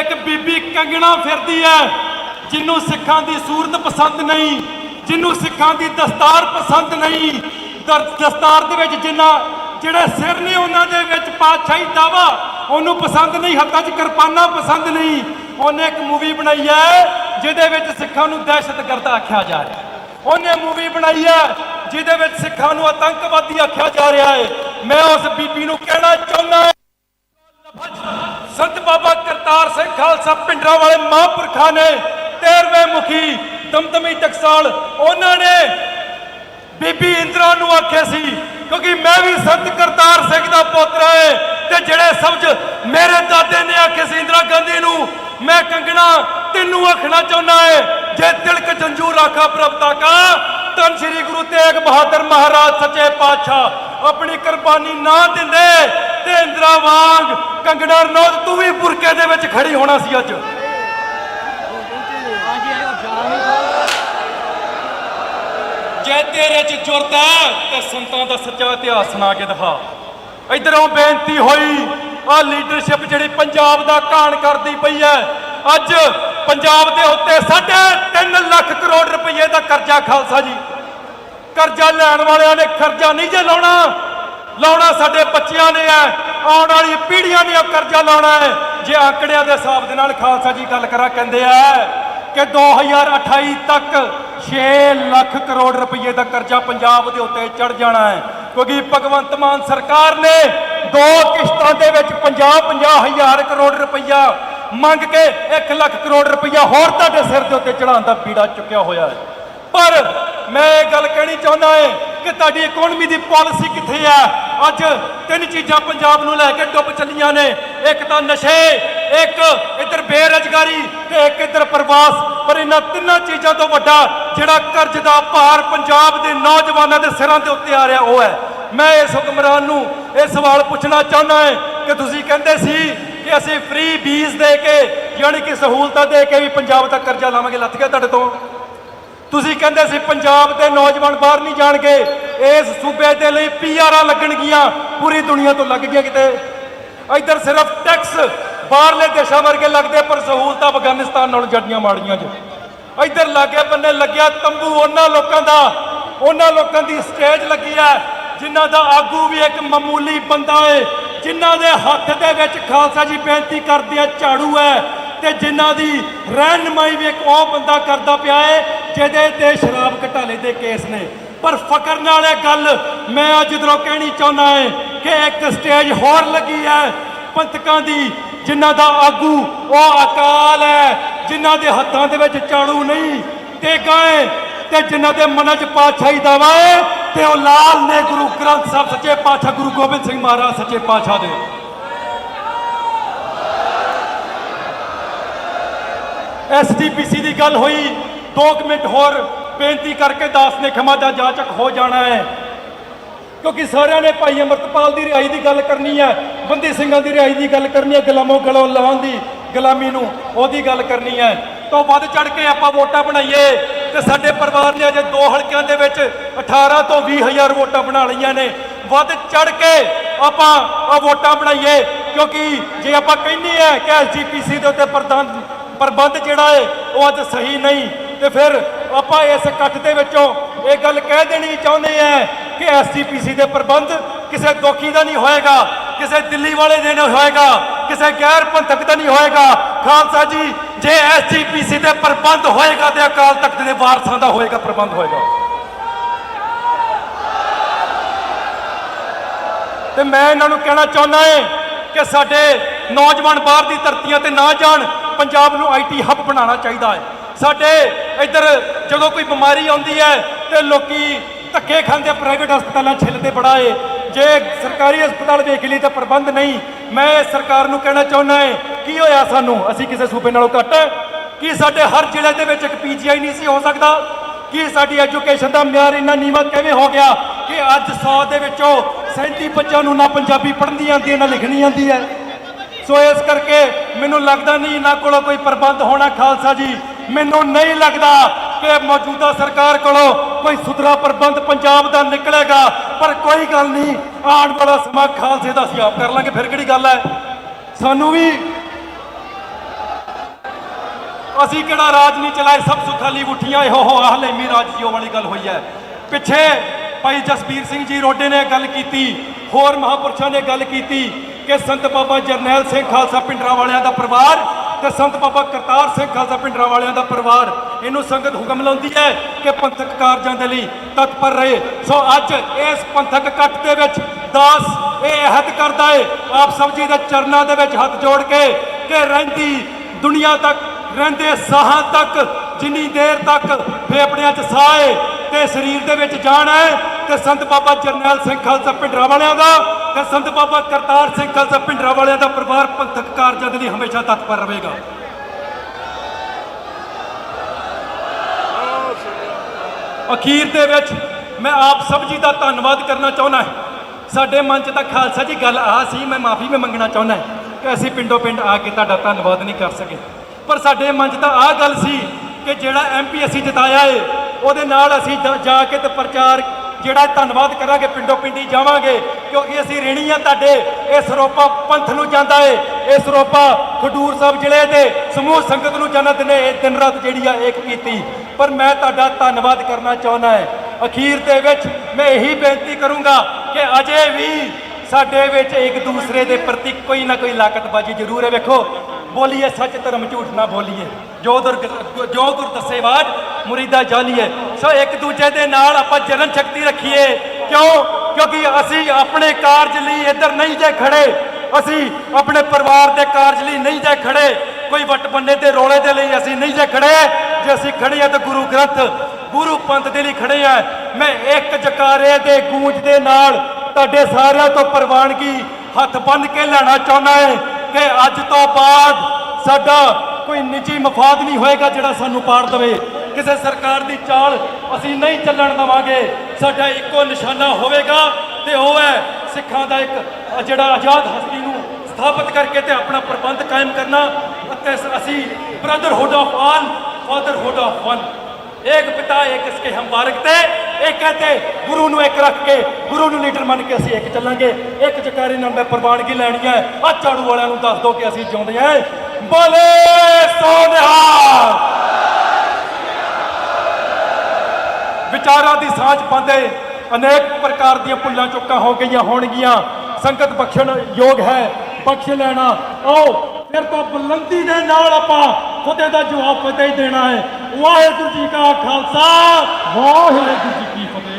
ਇੱਕ ਬੀਬੀ ਕੰਗਣਾ ਫਿਰਦੀ ਹੈ ਜਿਹਨੂੰ ਸਿੱਖਾਂ ਦੀ ਸੂਰਤ ਪਸੰਦ ਨਹੀਂ, ਜਿਹਨੂੰ ਸਿੱਖਾਂ ਦੀ ਦਸਤਾਰ ਪਸੰਦ ਨਹੀਂ। ਦਸਤਾਰ ਦੇ ਵਿੱਚ ਜਿੰਨਾ, ਜਿਹੜੇ ਸਿਰ ਨੇ ਉਹਨਾਂ ਦੇ ਵਿੱਚ ਪਾਤਸ਼ਾਹੀ ਦਾਵਾ, ਉਹਨੂੰ ਪਸੰਦ ਨਹੀਂ, ਹੱਥਾਂ 'ਚ ਕਿਰਪਾਨਾਂ ਪਸੰਦ ਨਹੀਂ। ਉਹਨੇ ਇੱਕ ਮੂਵੀ ਬਣਾਈ ਹੈ ਜਿਹਦੇ ਵਿੱਚ ਸਿੱਖਾਂ ਨੂੰ ਦਹਿਸ਼ਤਗਰਦ ਆਖਿਆ ਜਾ ਰਿਹਾ ਉਹਨੇ ਮੂਵੀ ਬਣਾਈ ਹੈ ਜਿਹਦੇ ਵਿੱਚ ਸਿੱਖਾਂ ਨੂੰ ਆਤੰਕਵਾਦੀ ਆਖਿਆ ਜਾ ਰਿਹਾ ਹੈ। ਮੈਂ ਉਸ ਬੀਬੀ ਨੂੰ ਕਹਿਣਾ ਚਾਹੁੰਦਾ ਹਾਂ। ਸੰਤ ਬਾਬਾ ਕਰਤਾਰ ਸਿੰਘ ਖਾਲਸਾ ਪਿੰਡਰਾਂ ਵਾਲੇ ਮਹਾਂਪੁਰਖਾਂ ਨੇ 13ਵੇਂ ਮੁਖੀ ਦਮਦਮੀ ਟਕਸਾਲ, ਉਹਨਾਂ ਨੇ ਬੀਬੀ ਇੰਦਰਾ ਨੂੰ ਆਖਿਆ ਸੀ, ਕਿਉਂਕਿ ਮੈਂ ਵੀ ਸੰਤ ਕਰਤਾਰ ਸਿੰਘ ਦਾ ਪੁੱਤਰ ਹਾਂ ਤੇ ਜਿਹੜੇ ਸਮਝ ਮੇਰੇ ਦਾਦੇ ਨੇ ਆਖਿਆ ਸੀ ਇੰਦਰਾ ਗਾਂਧੀ ਨੂੰ, ਮੈਂ ਕੰਗਣਾ ਤੈਨੂੰ ਆਖਣਾ ਚਾਹੁੰਦਾ ਹੈ, ਜੇ ਤਿਲਕ ਜੰਜੂ ਰਾਖਾ ਪ੍ਰਭਤਾ ਕਾ ਤਨ ਸ੍ਰੀ ਗੁਰੂ ਤੇਗ ਬਹਾਦਰ ਮਹਾਰਾਜ ਸੱਚੇ ਪਾਤਸ਼ਾਹ, ਆਪਣੀ ਕੁਰਬਾਨੀ ਨਾ ਦਿੰਦੇ ਤੇ ਇੰਦਰਾ ਵਾਂਗ ਕੰਗਣਾ ਰਣੌਤ, ਤੂੰ ਵੀ ਬੁਰਕੇ ਦੇ ਵਿੱਚ ਖੜੀ ਹੋਣਾ ਸੀ ਅੱਜ। ਜੇ ਤੇਰੇ ਚ ਜੁਰਤ ਹੈ, ਤੇ ਸੰਤਾਂ ਦਾ ਸੱਚਾ ਇਤਿਹਾਸ ਸੁਣਾ ਕੇ ਦਿਖਾ। ਇਧਰੋਂ ਬੇਨਤੀ ਹੋਈ ਆ ਲੀਡਰਸ਼ਿਪ ਜਿਹੜੀ ਪੰਜਾਬ ਦਾ ਕਾਣ ਕਰਦੀ ਪਈ ਹੈ, ਅੱਜ ਪੰਜਾਬ ਦੇ ਉੱਤੇ ਸਾਢੇ 3 ਲੱਖ ਕਰੋੜ ਰੁਪਏ ਦਾ ਕਰਜ਼ਾ ਖਾਲਸਾ ਜੀ। ਕਰਜ਼ਾ ਲੈਣ ਵਾਲਿਆਂ ਨੇ ਕਰਜ਼ਾ ਨਹੀਂ ਜੇ ਲਾਉਣਾ ਲਾਉਣਾ ਸਾਡੇ ਬੱਚਿਆਂ ਨੇ ਹੈ, ਆਉਣ ਵਾਲੀ ਪੀੜ੍ਹੀਆਂ ਨੇ ਕਰਜ਼ਾ ਲਾਉਣਾ ਹੈ। ਜੇ ਆંકੜਿਆਂ ਦੇ ਹਿਸਾਬ ਦੇ ਨਾਲ ਖਾਲਸਾ ਜੀ ਗੱਲ ਕਰਾਂ, ਕਹਿੰਦੇ ਆ ਕਿ 2028 ਤੱਕ 6 ਲੱਖ ਕਰੋੜ ਰੁਪਏ ਦਾ ਕਰਜ਼ਾ ਪੰਜਾਬ ਦੇ ਉੱਤੇ ਚੜ ਜਾਣਾ ਹੈ। ਕਿਉਂਕਿ ਭਗਵੰਤ ਮਾਨ ਸਰਕਾਰ ਨੇ ਦੋ ਕਿਸ਼ਤਾਂ ਦੇ ਵਿੱਚ 50 50 ਹਜ਼ਾਰ ਕਰੋੜ ਰੁਪਈਆ ਮੰਗ ਕੇ 1 ਲੱਖ ਕਰੋੜ ਰੁਪਈਆ ਹੋਰ ਤੁਹਾਡੇ ਸਿਰ ਦੇ ਉੱਤੇ ਚੜਾਉਣ ਦਾ ਪੀੜਾ ਚੁੱਕਿਆ ਹੋਇਆ ਹੈ। ਪਰ ਮੈਂ ਇਹ ਗੱਲ ਕਹਿਣੀ ਚਾਹੁੰਦਾ ਹਾਂ ਕਿ ਤੁਹਾਡੀ ਇਕਨੋਮੀ ਦੀ ਪਾਲਿਸੀ ਕਿੱਥੇ ਹੈ ਅੱਜ ਤਿੰਨ ਚੀਜ਼ਾਂ ਪੰਜਾਬ ਨੂੰ ਲੈ ਕੇ ਡੁੱਬ ਚੱਲੀਆਂ ਨੇ। ਇੱਕ ਤਾਂ ਨਸ਼ੇ, ਇੱਕ ਇੱਧਰ ਬੇਰੁਜ਼ਗਾਰੀ ਤੇ ਇੱਕ ਇੱਧਰ ਪ੍ਰਵਾਸ। ਪਰ ਇਹਨਾਂ ਤਿੰਨਾਂ ਚੀਜ਼ਾਂ ਤੋਂ ਵੱਡਾ ਜਿਹੜਾ ਕਰਜ਼ ਦਾ ਭਾਰ ਪੰਜਾਬ ਦੇ ਨੌਜਵਾਨਾਂ ਦੇ ਸਿਰਾਂ ਦੇ ਉੱਤੇ ਆ ਰਿਹਾ, ਉਹ ਹੈ। ਮੈਂ ਇਸ ਹੁਕਮਰਾਨ ਨੂੰ ਇਹ ਸਵਾਲ ਪੁੱਛਣਾ ਚਾਹੁੰਦਾ ਹਾਂ ਕਿ ਤੁਸੀਂ ਕਹਿੰਦੇ ਸੀ ਕਿ ਅਸੀਂ ਫ੍ਰੀ ਬੀਜ ਦੇ ਕੇ, ਯਾਨੀ ਕਿ ਸਹੂਲਤਾਂ ਦੇ ਕੇ ਵੀ ਪੰਜਾਬ ਦਾ ਕਰਜ਼ਾ ਲਾਵਾਂਗੇ। ਲੱਥ ਗਿਆ ਤੁਹਾਡੇ ਤੋਂ? ਤੁਸੀਂ ਕਹਿੰਦੇ ਸੀ ਪੰਜਾਬ ਦੇ ਨੌਜਵਾਨ ਬਾਹਰ ਨਹੀਂ ਜਾਣਗੇ, ਇਸ ਸੂਬੇ ਦੇ ਲਈ ਪੀਆਰਾਂ ਲੱਗਣਗੀਆਂ, ਪੂਰੀ ਦੁਨੀਆ ਤੋਂ ਲੱਗ ਗਿਆ ਕਿਤੇ। ਇੱਧਰ ਸਿਰਫ ਟੈਕਸ ਬਾਹਰਲੇ ਦੇਸ਼ਾਂ ਵਰਗੇ ਲੱਗਦੇ ਪਰ ਸਹੂਲਤਾਂ ਅਫਗਾਨਿਸਤਾਨ ਨਾਲੋਂ ਜੱਡੀਆਂ ਮਾੜੀਆਂ ਜੀ। ਇੱਧਰ ਲਾਗੇ ਬੰਨੇ ਲੱਗਿਆ ਤੰਬੂ ਉਹਨਾਂ ਲੋਕਾਂ ਦਾ, ਉਹਨਾਂ ਲੋਕਾਂ ਦੀ ਸਟੇਜ ਲੱਗੀ ਹੈ, ਜਿਨ੍ਹਾਂ ਦਾ ਆਗੂ ਵੀ ਇੱਕ ਮਾਮੂਲੀ ਬੰਦਾ ਏ, ਜਿਨ੍ਹਾਂ ਦੇ ਹੱਥ ਦੇ ਵਿੱਚ ਖਾਲਸਾ ਜੀ ਬੇਨਤੀ ਕਰਦੇ ਆ, ਝਾੜੂ ਹੈ ਤੇ ਜਿਨ੍ਹਾਂ ਦੀ ਰਹਿਨਮਾਈ ਵੀ ਇੱਕ ਉਹ ਬੰਦਾ ਕਰਦਾ ਪਿਆ ਹੈ ਜਿਹਦੇ ਤੇ ਸ਼ਰਾਬ ਘਟਾਲੇ ਦੇ ਕੇਸ ਨੇ। ਪਰ ਫਕਰ ਨਾਲ ਇਹ ਗੱਲ ਮੈਂ ਅੱਜ ਜਦੋਂ ਕਹਿਣੀ ਚਾਹੁੰਦਾ ਹਾਂ ਕਿ ਇੱਕ ਸਟੇਜ ਹੋਰ ਲੱਗੀ ਹੈ ਪੰਥਕਾਂ ਦੀ, ਜਿਨ੍ਹਾਂ ਦਾ ਆਗੂ ਉਹ ਅਕਾਲ ਹੈ, ਜਿਨ੍ਹਾਂ ਦੇ ਹੱਥਾਂ ਦੇ ਵਿੱਚ ਝਾੜੂ ਨਹੀਂ, ਤੇ ਗਾਏ ਤੇ ਜਿਨ੍ਹਾਂ ਦੇ ਮਨਾਂ 'ਚ ਪਾਤਸ਼ਾਹੀ ਦਾਵਾ ਹੈ ਤੇ ਉਹ ਲਾਲ ਨੇ ਗੁਰੂ ਗ੍ਰੰਥ ਸਾਹਿਬ ਸੱਚੇ ਪਾਤਸ਼ਾਹ ਗੁਰੂ ਗੋਬਿੰਦ ਸਿੰਘ ਮਹਾਰਾਜ ਸੱਚੇ ਪਾਤਸ਼ਾਹ ਦੇ। ਐਸਜੀਪੀਸੀ ਦੀ ਗੱਲ ਹੋਈ। 2 ਮਿੰਟ ਹੋਰ ਬੇਨਤੀ ਕਰਕੇ ਦਾਸ ਨੇ ਖਮਾ ਦਾ ਜਾਚਕ ਹੋ ਜਾਣਾ ਹੈ। ਕਿਉਂਕਿ ਸਾਰਿਆਂ ਨੇ ਭਾਈ ਅਮਰਤਪਾਲ ਦੀ ਰਿਹਾਈ ਦੀ ਗੱਲ ਕਰਨੀ ਹੈ, ਬੰਦੀ ਸਿੰਘਾਂ ਦੀ ਰਿਹਾਈ ਦੀ ਗੱਲ ਕਰਨੀ ਹੈ, ਗੁਲਾਮੋਂ ਗਲੋਂ ਲਾਉਣ ਦੀ ਗੁਲਾਮੀ ਨੂੰ ਉਹਦੀ ਗੱਲ ਕਰਨੀ ਹੈ। ਤੋਂ ਵੱਧ ਚੜ ਕੇ ਆਪਾਂ ਵੋਟਾਂ ਬਣਾਈਏ ਤੇ ਸਾਡੇ ਪਰਿਵਾਰ ਨੇ ਅਜੇ ਦੋ ਹਲਕਿਆਂ ਦੇ ਵਿੱਚ 18 ਤੋਂ 20 ਹਜ਼ਾਰ ਵੋਟਾਂ ਬਣਾ ਲਈਆਂ ਨੇ। ਵੱਧ ਚੜ ਕੇ ਆਪਾਂ ਆ ਵੋਟਾਂ ਬਣਾਈਏ, ਕਿਉਂਕਿ ਜੇ ਆਪਾਂ ਕਹਿੰਦੇ ਆ ਕਿ ਐਸਜੀਪੀਸੀ ਦੇ ਉੱਤੇ ਪ੍ਰਧਾਨ ਪ੍ਰਬੰਧ ਜਿਹੜਾ ਹੈ ਉਹ ਅੱਜ ਸਹੀ ਨਹੀਂ। ਤੇ ਫਿਰ ਆਪਾਂ ਇਸ ਇਕੱਠ ਦੇ ਵਿੱਚੋਂ ਇਹ ਗੱਲ ਕਹਿ ਦੇਣੀ ਚਾਹੁੰਦੇ ਆ ਕਿ ਐਸਜੀਪੀਸੀ ਦੇ ਪ੍ਰਬੰਧ ਕਿਸੇ ਦੋਖੀ ਦਾ ਨਹੀਂ ਹੋਏਗਾ, ਕਿਸੇ ਦਿੱਲੀ ਵਾਲੇ ਦੇ ਨਹੀਂ ਹੋਏਗਾ, ਕਿਸੇ ਗੈਰ ਪੰਥਕ ਦਾ ਨਹੀਂ ਹੋਏਗਾ। ਖਾਲਸਾ ਜੀ, ਜੇ ਐਸਜੀਪੀਸੀ ਦੇ ਪ੍ਰਬੰਧ ਹੋਏਗਾ ਤੇ ਅਕਾਲ ਤਖਤ ਦੇ ਵਾਰਸਾਂ ਦਾ ਹੋਏਗਾ, ਪ੍ਰਬੰਧ ਹੋਏਗਾ। ਤੇ ਮੈਂ ਇਹਨਾਂ ਨੂੰ ਕਹਿਣਾ ਚਾਹੁੰਦਾ ਹਾਂ ਕਿ ਸਾਡੇ ਨੌਜਵਾਨ ਬਾਹਰ ਦੀ ਧਰਤੀਆਂ ਤੇ ਨਾ ਜਾਣ ਪੰਜਾਬ ਨੂੰ ਆਈਟੀ ਹੱਬ ਬਣਾਉਣਾ ਚਾਹੀਦਾ ਹੈ। ਸਾਡੇ ਇੱਧਰ ਜਦੋਂ ਕੋਈ ਬਿਮਾਰੀ ਆਉਂਦੀ ਹੈ ਤੇ ਲੋਕੀ ਧੱਕੇ ਖਾਂਦੇ ਪ੍ਰਾਈਵੇਟ ਹਸਪਤਾਲਾਂ ਛਿੱਲਦੇ ਬੜਾ ਏ। ਜੇ ਸਰਕਾਰੀ ਹਸਪਤਾਲ ਵੇਖ ਲਈ ਤਾਂ ਪ੍ਰਬੰਧ ਨਹੀਂ। ਮੈਂ ਸਰਕਾਰ ਨੂੰ ਕਹਿਣਾ ਚਾਹੁੰਦਾ ਹੈ, ਕੀ ਹੋਇਆ ਸਾਨੂੰ? ਅਸੀਂ ਕਿਸੇ ਸੂਬੇ ਨਾਲੋਂ ਘੱਟ ਕੀ ਸਾਡੇ ਹਰ ਜ਼ਿਲ੍ਹੇ ਦੇ ਵਿੱਚ ਇੱਕ ਪੀਜੀਆਈ ਨਹੀਂ ਸੀ ਹੋ ਸਕਦਾ? ਕੀ ਸਾਡੀ ਐਜੂਕੇਸ਼ਨ ਦਾ ਮਿਆਰ ਇੰਨਾ ਨੀਵਾਂ ਕਿਵੇਂ ਹੋ ਗਿਆ? ਕਿ ਅੱਜ 100 ਦੇ ਵਿੱਚੋਂ 37 ਬੱਚਿਆਂ ਨੂੰ ਨਾ ਪੰਜਾਬੀ ਪੜ੍ਹਨੀ ਆਉਂਦੀ ਹੈ ਨਾ ਲਿਖਣੀ ਆਉਂਦੀ ਹੈ? ਸੋ ਇਸ ਕਰਕੇ ਮੈਨੂੰ ਲੱਗਦਾ ਨਹੀਂ ਇਹਨਾਂ ਕੋਲੋਂ ਕੋਈ ਪ੍ਰਬੰਧ ਹੋਣਾ ਖਾਲਸਾ ਜੀ। ਮੈਨੂੰ ਨਹੀਂ ਲੱਗਦਾ ਕਿ ਮੌਜੂਦਾ ਸਰਕਾਰ ਕੋਲੋਂ ਕੋਈ ਸੁਧਰਾ ਪ੍ਰਬੰਧ ਪੰਜਾਬ ਦਾ ਨਿਕਲੇਗਾ। ਪਰ ਕੋਈ ਗੱਲ ਨਹੀਂ, ਆਉਣ ਵਾਲਾ ਸਮਾਂ ਖਾਲਸੇ ਦਾ ਅਸੀਂ ਆਪ ਕਰ ਲਾਂਗੇ। ਫਿਰ ਕਿਹੜੀ ਗੱਲ ਹੈ? ਸਾਨੂੰ ਵੀ ਅਸੀਂ ਕਿਹੜਾ ਰਾਜ ਨਹੀਂ ਚਲਾਏ, ਸਭ ਸੁਖਾਲੀ ਉਠੀਆਂ ਇਹੋ ਹੋ ਹਲੇਮੀ ਰਾਜ ਜਿਉ ਵਾਲੀ ਗੱਲ ਹੋਈ ਹੈ। ਪਿੱਛੇ ਭਾਈ ਜਸਬੀਰ ਸਿੰਘ ਜੀ ਰੋਡੇ ਨੇ ਗੱਲ ਕੀਤੀ, ਹੋਰ ਮਹਾਪੁਰਸ਼ਾਂ ਨੇ ਗੱਲ ਕੀਤੀ। ਕਿ ਸੰਤ ਬਾਬਾ ਜਰਨੈਲ ਸਿੰਘ ਖਾਲਸਾ ਪਿੰਡਰਾ ਵਾਲਿਆਂ ਦਾ ਪਰਿਵਾਰ ਤੇ ਸੰਤ ਬਾਬਾ ਕਰਤਾਰ ਸਿੰਘ ਖਾਲਸਾ ਪਿੰਡਰਾ ਵਾਲਿਆਂ ਦਾ ਪਰਿਵਾਰ। ਇਹਨੂੰ ਸੰਗਤ ਹੁਕਮ ਲਾਉਂਦੀ ਹੈ ਕਿ ਪੰਥਕ ਕਾਰਜਾਂ ਦੇ ਲਈ ਤਤਪਰ ਰਹੇ। ਸੋ ਅੱਜ ਇਸ ਪੰਥਕ ਇਕੱਠ ਦੇ ਵਿੱਚ ਦਾਸ ਇਹ ਅਹਿਦ ਕਰਦਾ ਹੈ ਆਪ ਸਭ ਜੀ ਦੇ ਚਰਨਾਂ ਦੇ ਵਿੱਚ ਹੱਥ ਜੋੜ ਕੇ ਕਿ ਰਹਿੰਦੀ ਦੁਨੀਆ ਤੱਕ, ਰਹਿੰਦੇ ਸਾਹਾਂ ਤੱਕ, ਜਿੰਨੀ ਦੇਰ ਤੱਕ ਫੇਫੜਿਆਂ 'ਚ ਸਾਹ ਹੈ ਤੇ ਸਰੀਰ ਦੇ ਵਿੱਚ ਜਾਨ ਹੈ ਤੇ ਸੰਤ ਬਾਬਾ ਜਰਨੈਲ ਸਿੰਘ ਖਾਲਸਾ ਪਿੰਡਰਾ ਵਾਲਿਆਂ ਦਾ, ਤੇ ਸੰਤ ਬਾਬਾ ਕਰਤਾਰ ਸਿੰਘ ਖਾਲਸਾ ਪਿੰਡਰਾ ਵਾਲਿਆਂ ਦਾ ਪਰਿਵਾਰ ਪੰਥਕ ਕਾਰਜਾਂ ਦੇ ਲਈ ਹਮੇਸ਼ਾ ਤਤਪਰ ਰਹੇਗਾ। ਅਖੀਰ ਦੇ ਵਿੱਚ ਮੈਂ ਆਪ ਸਭ ਜੀ ਦਾ ਧੰਨਵਾਦ ਕਰਨਾ ਚਾਹੁੰਦਾ ਹਾਂ। ਸਾਡੇ ਮਨ 'ਚ ਤਾਂ ਖਾਲਸਾ ਜੀ, ਗੱਲ ਆ ਸੀ, ਮੈਂ ਮਾਫੀ ਵੀ ਮੰਗਣਾ ਚਾਹੁੰਦਾ ਕਿ ਅਸੀਂ ਪਿੰਡੋਂ ਪਿੰਡ ਆ ਕੇ ਤੁਹਾਡਾ ਧੰਨਵਾਦ ਨਹੀਂ ਕਰ ਸਕੇ। ਪਰ ਸਾਡੇ ਮਨ 'ਚ ਤਾਂ ਆ ਗੱਲ ਸੀ ਕਿ ਜਿਹੜਾ ਐਮਪੀ ਅਸੀਂ ਜਿਤਾਇਆ ਏ, ਉਹਦੇ ਨਾਲ ਅਸੀਂ ਜਾ- ਜਾ ਕੇ ਤੇ ਪ੍ਰਚਾਰ ਜਿਹੜਾ ਧੰਨਵਾਦ ਕਰਾਂਗੇ, ਪਿੰਡੋਂ ਪਿੰਡੀ ਜਾਵਾਂਗੇ, ਕਿਉਂਕਿ ਅਸੀਂ ਰੇਣੀ ਆ ਤੁਹਾਡੇ, ਇਹ ਸਰੋਪਾ ਪੰਥ ਨੂੰ ਜਾਂਦਾ ਏ, ਇਹ ਸਰੋਪਾ ਖਡੂਰ ਸਾਹਿਬ ਜ਼ਿਲ੍ਹੇ ਦੇ ਸਮੂਹ ਸੰਗਤ ਨੂੰ ਜਨਤ ਨੇ ਇਹ ਦਿਨ ਰਾਤ ਜਿਹੜੀ ਆ ਇੱਕ ਕੀਤੀ। ਪਰ ਮੈਂ ਤੁਹਾਡਾ ਧੰਨਵਾਦ ਕਰਨਾ ਚਾਹੁੰਦਾ ਹੈ ਅਖੀਰ ਦੇ ਵਿੱਚ ਮੈਂ ਇਹੀ ਬੇਨਤੀ ਕਰੂੰਗਾ ਕਿ ਅਜੇ ਵੀ ਸਾਡੇ ਵਿੱਚ ਇੱਕ ਦੂਸਰੇ ਦੇ ਪ੍ਰਤੀ ਕੋਈ ਨਾ ਕੋਈ ਲਾਕਤਬਾਜੀ ਜ਼ਰੂਰ ਹੈ। ਵੇਖੋ, ਬੋਲੀਏ ਸੱਚ ਧਰਮ ਝੂਠ ਨਾ ਬੋਲੀਏ। ਜੋ ਦਰ ਜੋ ਗੁਰ ਦੱਸੇ ਬਾਜ ਮੁਰੀਦਾ ਜਾਲੀਏ ਸੋ ਇੱਕ ਦੂਜੇ ਦੇ ਨਾਲ ਆਪਾਂ ਜਨਨ ਸ਼ਕਤੀ ਰੱਖੀਏ। ਕਿਉਂ? ਕਿਉਂਕਿ ਅਸੀਂ ਆਪਣੇ ਕਾਰਜ ਲਈ ਇੱਧਰ ਨਹੀਂ ਜੇ ਖੜੇ। ਅਸੀਂ ਆਪਣੇ ਪਰਿਵਾਰ ਦੇ ਕਾਰਜ ਲਈ ਨਹੀਂ ਜੇ ਖੜੇ। ਕੋਈ ਵਟ ਬੰਨੇ ਦੇ ਰੋਲੇ ਦੇ ਲਈ ਅਸੀਂ ਨਹੀਂ ਜੇ ਖੜੇ। ਜੇ ਅਸੀਂ ਖੜੇ ਆ ਤਾਂ ਗੁਰੂ ਗ੍ਰੰਥ, ਗੁਰੂ ਪੰਥ ਦੇ ਲਈ ਖੜੇ ਆ ਮੈਂ ਇੱਕ ਜਕਾਰੇ ਦੇ ਗੂੰਜ ਦੇ ਨਾਲ ਤੁਹਾਡੇ ਸਾਰਿਆਂ ਤੋਂ ਪ੍ਰਵਾਨਗੀ ਹੱਥ ਬੰਨ ਕੇ ਲੈਣਾ ਚਾਹੁੰਦਾ ਹੈ ਕਿ ਅੱਜ ਤੋਂ ਬਾਅਦ ਸਾਡਾ ਕੋਈ ਨਿੱਜੀ ਮਫਾਦ ਨਹੀਂ ਹੋਏਗਾ ਜਿਹੜਾ ਸਾਨੂੰ ਪਾੜ ਦੇਵੇ। ਕਿਸੇ ਸਰਕਾਰ ਦੀ ਚਾਲ ਅਸੀਂ ਨਹੀਂ ਚੱਲਣ ਦੇਵਾਂਗੇ। ਸਾਡਾ ਇੱਕੋ ਨਿਸ਼ਾਨਾ ਹੋਵੇਗਾ ਤੇ ਉਹ ਹੈ ਸਿੱਖਾਂ ਦਾ ਇੱਕ, ਜਿਹੜਾ ਆਜ਼ਾਦ ਹਸਤੀ ਨੂੰ ਸਥਾਪਿਤ ਕਰਕੇ ਤੇ ਆਪਣਾ ਪ੍ਰਬੰਧ ਕਾਇਮ ਕਰਨਾ ਅਤੇ ਅਸੀਂ brotherhood of all fatherhood of one ਇੱਕ ਪਿਤਾ, ਇੱਕ ਇਸਕੇ ਹਮ ਤੇ ਇਹ ਕਹਤੇ ਗੁਰੂ ਨੂੰ ਇੱਕ ਰੱਖ ਕੇ, ਗੁਰੂ ਨੂੰ ਲੀਡਰ ਮੰਨ ਕੇ ਅਸੀਂ ਇੱਕ ਚੱਲਾਂਗੇ। ਇੱਕ ਜਕਾਰੇ ਨਾਲ ਮੈਂ ਪ੍ਰਵਾਨਗੀ ਲੈਣੀ ਹੈ। ਆ ਝਾੜੂ ਵਾਲਿਆਂ ਨੂੰ ਦੱਸ ਦੋ ਕਿ ਅਸੀਂ ਜਿਉਂਦੇ ਆਂ ਬੋਲੇ ਸੋਨਿਹਾਰ ਵਿਚਾਰਾਂ ਦੀ ਸਾਂਝ ਪਾਉਂਦੇ ਅਨੇਕ ਪ੍ਰਕਾਰ ਦੀਆਂ ਭੁੱਲਾਂ ਚੁੱਕਾਂ ਹੋ ਗਈਆਂ ਹੋਣਗੀਆਂ। ਸੰਗਤ ਬਖਸ਼ਣ ਯੋਗ ਹੈ, ਬਖਸ਼ ਲੈਣਾ। ਆਓ, ਫਿਰ ਤੋਂ ਬੁਲੰਦੀ ਦੇ ਨਾਲ ਆਪਾਂ ਖੁਦੇ ਦਾ ਜਵਾਬ ਪਤਾ ਹੀ ਦੇਣਾ ਹੈ। ਵਾਹਿਗੁਰੂ ਜੀ ਕਾ ਖਾਲਸਾ, ਵਾਹਿਗੁਰੂ ਜੀ ਕੀ ਫਤਿਹ।